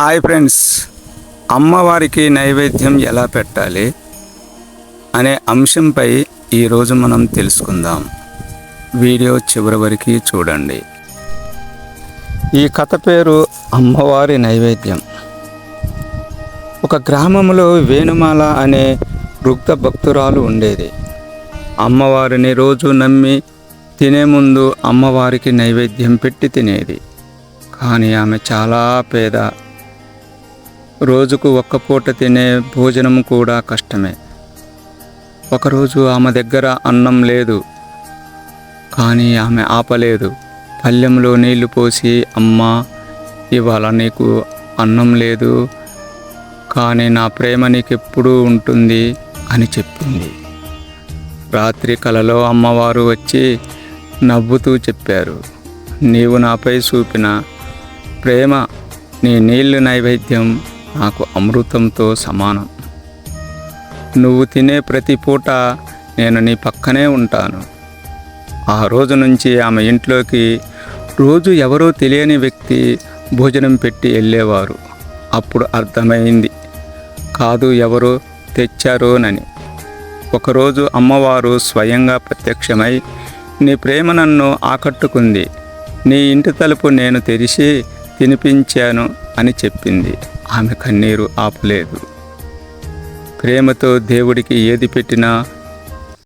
Hi friends అమ్మవారికి నైవేద్యం ఎలా పెట్టాలి అనే అంశంపై ఈరోజు మనం తెలుసుకుందాం. వీడియో చివరి వరకు చూడండి. ఈ కథ పేరు అమ్మవారి నైవేద్యం. ఒక గ్రామంలో వేణుమాల అనే వృద్ధ భక్తురాలు ఉండేది. అమ్మవారిని రోజు నమ్మి తినే ముందు అమ్మవారికి నైవేద్యం పెట్టి తినేది. కానీ ఆమె చాలా పేద రోజుకు ఒక్క పూట తినే భోజనం కూడా కష్టమే. ఒకరోజు ఆమె దగ్గర అన్నం లేదు కానీ ఆమె ఆపలేదు. పళ్ళెంలో నీళ్ళు పోసి అమ్మ ఇవాళ నీకు అన్నం లేదు కానీ నా ప్రేమ నీకెప్పుడూ ఉంటుంది అని చెప్పింది. రాత్రి కలలో అమ్మవారు వచ్చి నవ్వుతూ చెప్పారు. నీవు నాపై చూపిన ప్రేమ నీ నీళ్ళు నైవేద్యం నాకు అమృతంతో సమానం. నువ్వు తినే ప్రతి పూట నేను నీ పక్కనే ఉంటాను. ఆ రోజు నుంచి ఆమె ఇంట్లోకి రోజు ఎవరో తెలియని వ్యక్తి భోజనం పెట్టి వెళ్ళేవారు. అప్పుడు అర్థమైంది. కాదు ఎవరో తెచ్చారోనని. ఒకరోజు అమ్మవారు స్వయంగా ప్రత్యక్షమై నీ ప్రేమ నన్ను ఆకట్టుకుంది. నీ ఇంటి తలుపు నేను తెరిచి తినిపించాను అని చెప్పింది. ఆమె కన్నీరు ఆపలేదు. ప్రేమతో దేవుడికి ఏది పెట్టినా